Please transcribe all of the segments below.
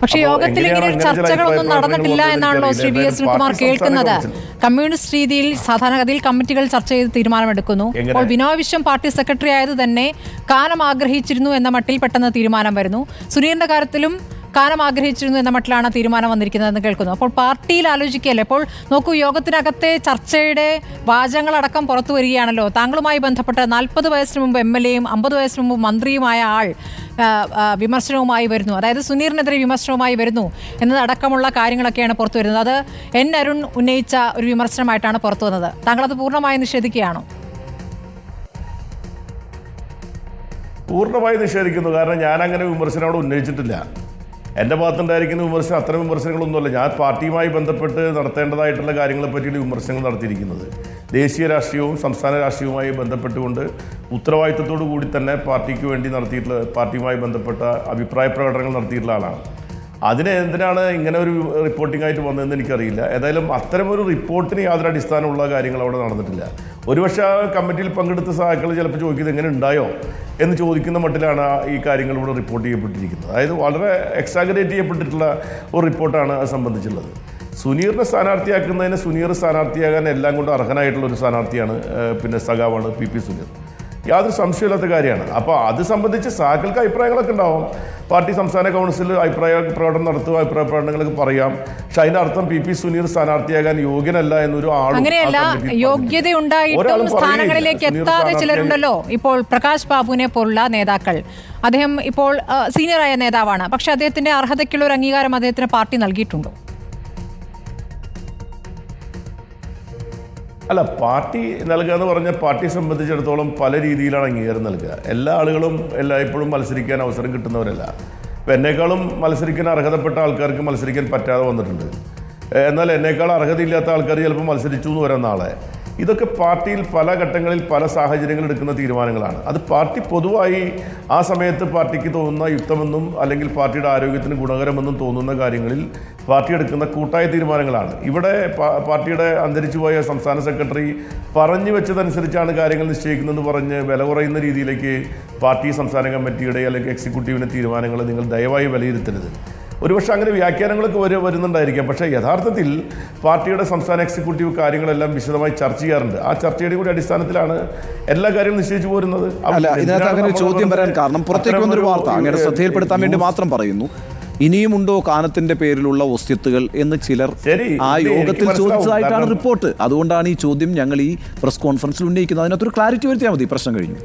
പക്ഷേ യോഗത്തിൽ ഇങ്ങനെ ചർച്ചകളൊന്നും നടന്നിട്ടില്ല എന്നാണല്ലോ ശ്രീ വി എസ് ശ്രീകുമാർ കേൾക്കുന്നത്. കമ്മ്യൂണിസ്റ്റ് രീതിയിൽ സാധാരണഗതിയിൽ കമ്മിറ്റികൾ ചർച്ച ചെയ്ത് തീരുമാനമെടുക്കുന്നു. അപ്പോൾ ബിനോയ് വിശ്വം പാർട്ടി സെക്രട്ടറി ആയത് തന്നെ കാലം ആഗ്രഹിച്ചിരുന്നു എന്ന മട്ടിൽ പെട്ടെന്ന് തീരുമാനം വരുന്നു. സുനീറിന്റെ കാര്യത്തിലും കാനം ആഗ്രഹിച്ചിരുന്നു എന്ന മട്ടിലാണ് തീരുമാനം വന്നിരിക്കുന്നതെന്ന് കേൾക്കുന്നു. അപ്പോൾ പാർട്ടിയിൽ ആലോചിക്കുകയല്ലേ? അപ്പോൾ നോക്കൂ യോഗത്തിനകത്തെ ചർച്ചയുടെ വാചകങ്ങളടക്കം പുറത്തു വരികയാണല്ലോ. താങ്കളുമായി ബന്ധപ്പെട്ട് നാൽപ്പത് വയസ്സിന് മുമ്പ് എം എൽ എയും അമ്പത് വയസ്സിന് മുമ്പ് മന്ത്രിയുമായ ആൾ വിമർശനവുമായി വരുന്നു. അതായത് സുനീറിനെതിരെ വിമർശനവുമായി വരുന്നു എന്നതടക്കമുള്ള കാര്യങ്ങളൊക്കെയാണ് പുറത്തു വരുന്നത്. അത് എൻ അരുൺ ഉന്നയിച്ച ഒരു വിമർശനമായിട്ടാണ് പുറത്തു വന്നത്. താങ്കളത് പൂർണമായി നിഷേധിക്കുകയാണോ? പൂർണമായി നിഷേധിക്കുന്നു. കാരണം ഞാൻ അങ്ങനെ വിമർശനം അവിടെ ഉന്നയിച്ചിട്ടില്ല. എന്റെ ഭാഗത്തുണ്ടായിരിക്കുന്ന വിമർശനം അത്തരം വിമർശനങ്ങളൊന്നുമല്ല. ഞാൻ പാർട്ടിയുമായി ബന്ധപ്പെട്ട് നടത്തേണ്ടതായിട്ടുള്ള കാര്യങ്ങളെ പറ്റിയിട്ട് വിമർശനങ്ങൾ നടത്തിയിരിക്കുന്നത്. ദേശീയ രാഷ്ട്രീയവും സംസ്ഥാന രാഷ്ട്രീയവുമായി ബന്ധപ്പെട്ടുകൊണ്ട് ഉത്തരവാദിത്തത്തോടു കൂടി തന്നെ പാർട്ടിക്ക് വേണ്ടി നടത്തിയിട്ടുള്ള പാർട്ടിയുമായി ബന്ധപ്പെട്ട അഭിപ്രായ പ്രകടനങ്ങൾ നടത്തിയിട്ടുള്ള ആളാണ്. അതിന് എന്തിനാണ് ഇങ്ങനെ ഒരു റിപ്പോർട്ടിംഗ് ആയിട്ട് വന്നതെന്ന് എനിക്കറിയില്ല. ഏതായാലും അത്തരമൊരു റിപ്പോർട്ടിന് യാതൊരു അടിസ്ഥാനമുള്ള കാര്യങ്ങൾ അവിടെ നടന്നിട്ടില്ല. ഒരുപക്ഷെ ആ കമ്മിറ്റിയിൽ പങ്കെടുത്ത സഹാക്കൾ ചിലപ്പോൾ ചോദിക്കുന്നത് എങ്ങനെ ഉണ്ടായോ എന്ന് ചോദിക്കുന്ന മട്ടിലാണ് ഈ കാര്യങ്ങൾ ഇവിടെ റിപ്പോർട്ട് ചെയ്യപ്പെട്ടിരിക്കുന്നത്. അതായത് വളരെ എക്സാഗറേറ്റ് ചെയ്യപ്പെട്ടിട്ടുള്ള ഒരു റിപ്പോർട്ടാണ് അത് സംബന്ധിച്ചുള്ളത്. സുനീറിനെ സ്ഥാനാർത്ഥിയാക്കുന്നതിന് സുനീർ സ്ഥാനാർത്ഥിയാകാൻ എല്ലാം കൊണ്ടും അർഹനായിട്ടുള്ള ഒരു സ്ഥാനാർത്ഥിയാണ് പിന്നെ സഖാവാണ് പി പി സുനീർ. യാതൊരു സംശയമില്ലാത്ത കാര്യമാണ്. അപ്പോൾ അത് സംബന്ധിച്ച് സാക്കൾക്ക് അഭിപ്രായങ്ങളൊക്കെ ഉണ്ടാവും. പാർട്ടി സംസ്ഥാന കൗൺസിൽ അഭിപ്രായ പ്രകടനം നടത്തുക അഭിപ്രായ പ്രകടനങ്ങളൊക്കെ പറയാം. പക്ഷെ അതിന്റെ അർത്ഥം പി പി സുനീർ സ്ഥാനാർത്ഥിയാകാൻ യോഗ്യനല്ല എന്നൊരു ആളുണ്ടായിട്ടുണ്ടല്ലോ അങ്ങനെയല്ല. യോഗ്യതയുണ്ടായിട്ടും സ്ഥാനങ്ങളിലേക്ക് എത്താതെ ചിലരുണ്ടല്ലോ. ഇപ്പോൾ പ്രകാശ് ബാബുവിനെ പോലുള്ള നേതാക്കൾ. അദ്ദേഹം ഇപ്പോൾ സീനിയറായ നേതാവാണ്. പക്ഷെ അദ്ദേഹത്തിന്റെ അർഹതയ്ക്കുള്ള ഒരു അംഗീകാരം അദ്ദേഹത്തിന് പാർട്ടി നൽകിയിട്ടുണ്ടോ? അല്ല പാർട്ടി നൽകുക എന്ന് പറഞ്ഞാൽ പാർട്ടിയെ സംബന്ധിച്ചിടത്തോളം പല രീതിയിലാണ് അംഗീകാരം നൽകുക. എല്ലാ ആളുകളും എല്ലായ്പ്പോഴും മത്സരിക്കാൻ അവസരം കിട്ടുന്നവരല്ല. ഇപ്പം എന്നേക്കാളും മത്സരിക്കാൻ അർഹതപ്പെട്ട ആൾക്കാർക്ക് മത്സരിക്കാൻ പറ്റാതെ വന്നിട്ടുണ്ട്. എന്നാൽ എന്നേക്കാൾ അർഹതയില്ലാത്ത ആൾക്കാർ ചിലപ്പോൾ മത്സരിച്ചു എന്ന് വരാം നാളെ. ഇതൊക്കെ പാർട്ടിയിൽ പല ഘട്ടങ്ങളിൽ പല സാഹചര്യങ്ങളിൽ എടുക്കുന്ന തീരുമാനങ്ങളാണ്. അത് പാർട്ടി പൊതുവായി ആ സമയത്ത് പാർട്ടിക്ക് തോന്നുന്ന യുക്തമെന്നും അല്ലെങ്കിൽ പാർട്ടിയുടെ ആരോഗ്യത്തിന് ഗുണകരമെന്നും തോന്നുന്ന കാര്യങ്ങളിൽ പാർട്ടി എടുക്കുന്ന കൂട്ടായ തീരുമാനങ്ങളാണ്. ഇവിടെ പാർട്ടിയുടെ അന്തരിച്ചുപോയ സംസ്ഥാന സെക്രട്ടറി പറഞ്ഞു വെച്ചതനുസരിച്ചാണ് കാര്യങ്ങൾ നിശ്ചയിക്കുന്നതെന്ന് പറഞ്ഞ് വില കുറയുന്ന രീതിയിലേക്ക് പാർട്ടി സംസ്ഥാന കമ്മിറ്റിയുടെ അല്ലെങ്കിൽ എക്സിക്യൂട്ടീവിന്റെ തീരുമാനങ്ങൾ നിങ്ങൾ ദയവായി വിലയിരുത്തരുത്. ഒരുപക്ഷെ അങ്ങനെ വ്യാഖ്യാനങ്ങളൊക്കെ വരെ വരുന്നുണ്ടായിരിക്കാം. പക്ഷേ യഥാർത്ഥത്തിൽ പാർട്ടിയുടെ സംസ്ഥാന എക്സിക്യൂട്ടീവ് കാര്യങ്ങളെല്ലാം വിശദമായി ചർച്ച ചെയ്യാറുണ്ട്. ആ ചർച്ചയുടെ കൂടി അടിസ്ഥാനത്തിലാണ് എല്ലാ കാര്യങ്ങളും നിശ്ചയിച്ചു പോരുന്നത്. അല്ല ഇതിനകത്ത് അങ്ങനെ ചോദ്യം വരാൻ കാരണം പുറത്തേക്ക് വന്നൊരു വാർത്ത അങ്ങനെ ശ്രദ്ധയിൽപ്പെടുത്താൻ വേണ്ടി മാത്രം പറയുന്നു. ഇനിയുമുണ്ടോ കാനത്തിന്റെ പേരിലുള്ള ഒസ്യത്തുകൾ എന്ന് ചിലർ ആ യോഗത്തിൽ ചോദിച്ചതായിട്ടാണ് റിപ്പോർട്ട്. അതുകൊണ്ടാണ് ഈ ചോദ്യം ഞങ്ങൾ ഈ പ്രസ് കോൺഫറൻസിൽ ഉന്നയിക്കുന്നത്. അതിനകത്തൊരു ക്ലാരിറ്റി വരുത്തിയാൽ മതി. പ്രശ്നം കഴിഞ്ഞു.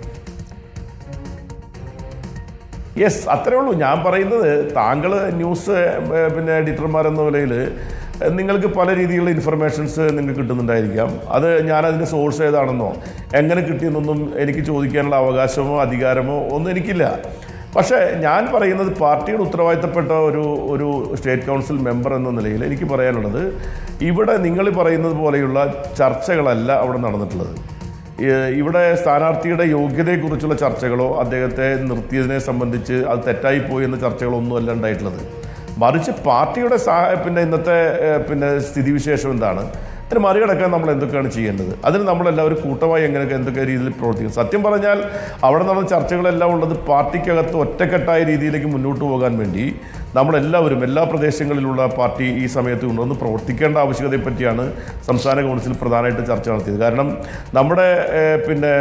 യെസ് അത്രേ ഉള്ളൂ. ഞാൻ പറയുന്നത് താങ്കൾ ന്യൂസ് പിന്നെ എഡിറ്റർമാർ എന്ന നിലയിൽ നിങ്ങൾക്ക് പല രീതിയിലുള്ള ഇൻഫർമേഷൻസ് നിങ്ങൾക്ക് കിട്ടുന്നുണ്ടായിരിക്കാം. അത് ഞാനതിന്റെ സോഴ്സ് ഏതാണെന്നോ എങ്ങനെ കിട്ടിയെന്നൊന്നും എനിക്ക് ചോദിക്കാനുള്ള അവകാശമോ അധികാരമോ ഒന്നും എനിക്കില്ല. പക്ഷേ ഞാൻ പറയുന്നത് പാർട്ടിയുടെ ഉത്തരവാദിത്തപ്പെട്ട ഒരു ഒരു സ്റ്റേറ്റ് കൗൺസിൽ മെമ്പർ എന്ന നിലയിൽ എനിക്ക് പറയാനുള്ളത് ഇവിടെ നിങ്ങൾ പറയുന്നത് പോലെയുള്ള ചർച്ചകളല്ല അവിടെ നടന്നിട്ടുള്ളത്. ഇവിടെ സ്ഥാനാർത്ഥിയുടെ യോഗ്യതയെക്കുറിച്ചുള്ള ചർച്ചകളോ അദ്ദേഹത്തെ നിർത്തിയതിനെ സംബന്ധിച്ച് അത് തെറ്റായിപ്പോയി എന്ന ചർച്ചകളോ ഒന്നുമല്ല ഉണ്ടായിട്ടുള്ളത്. മറിച്ച് പാർട്ടിയുടെ പിന്നെ ഇന്നത്തെ പിന്നെ സ്ഥിതിവിശേഷം എന്താണ്? അതിന് മറികടക്കാൻ നമ്മൾ എന്തൊക്കെയാണ് ചെയ്യേണ്ടത്? അതിന് നമ്മളെല്ലാവരും കൂട്ടമായി എങ്ങനെയൊക്കെ എന്തൊക്കെ രീതിയിൽ പ്രവർത്തിക്കും? സത്യം പറഞ്ഞാൽ അവിടെ നടന്ന ചർച്ചകളെല്ലാം ഉള്ളത് പാർട്ടിക്കകത്ത് ഒറ്റക്കെട്ടായ രീതിയിലേക്ക് മുന്നോട്ട് പോകാൻ വേണ്ടി നമ്മളെല്ലാവരും എല്ലാ പ്രദേശങ്ങളിലുള്ള പാർട്ടി ഈ സമയത്ത് ഉണ്ടെന്ന് പ്രവർത്തിക്കേണ്ട ആവശ്യകതയെ പറ്റിയാണ് സംസ്ഥാന കൗൺസിൽ പ്രധാനമായിട്ട് ചർച്ച നടത്തിയത്. കാരണം നമ്മുടെ പിന്നെ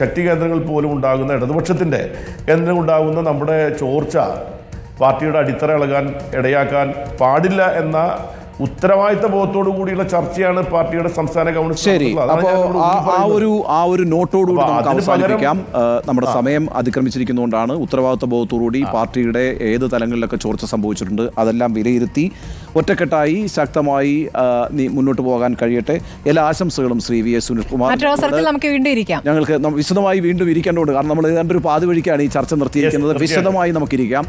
ശക്തി കേന്ദ്രങ്ങൾ പോലും ഉണ്ടാകുന്ന ഇടതുപക്ഷത്തിന്റെ കേന്ദ്രങ്ങൾ ഉണ്ടാകുന്ന നമ്മുടെ ചോർച്ച പാർട്ടിയുടെ അടിത്തറ ഇളകാൻ ഇടയാക്കാൻ പാടില്ല എന്ന ഉത്തരവാദിത്ത ബോധത്തോടു കൂടിയുള്ള ചർച്ചയാണ് പാർട്ടിയുടെ സംസ്ഥാന കൗൺസിൽ ശരി. അപ്പോ ആ. ഒരു ആ ഒരു നോട്ടോടുകൂടി നമുക്ക് അവസാനിപ്പിക്കാം. നമ്മുടെ സമയം അതിക്രമിച്ചിരിക്കുന്നതുകൊണ്ടാണ് ഉത്തരവാദിത്ത ബോധത്തോടുകൂടി പാർട്ടിയുടെ ഏത് തലങ്ങളിലൊക്കെ ചോർച്ച സംഭവിച്ചിട്ടുണ്ട് അതെല്ലാം വിലയിരുത്തി ഒറ്റക്കെട്ടായി ശക്തമായി മുന്നോട്ട് പോകാൻ കഴിയട്ടെ. എല്ലാ ആശംസകളും ശ്രീ വി എസ് സുനിൽകുമാർ. മറ്റൊരവസരത്തിൽ നമുക്ക് വീണ്ടും ഇരിക്കാം. ഞങ്ങൾക്ക് വിശദമായി വീണ്ടും ഇരിക്കേണ്ടതുണ്ട്. കാരണം നമ്മൾ ഏതാണ്ട് ഒരു പാതി വഴിക്കാണ് ഈ ചർച്ച നിർത്തിയിരിക്കുന്നത്. വിശദമായി നമുക്കിരിക്കാം.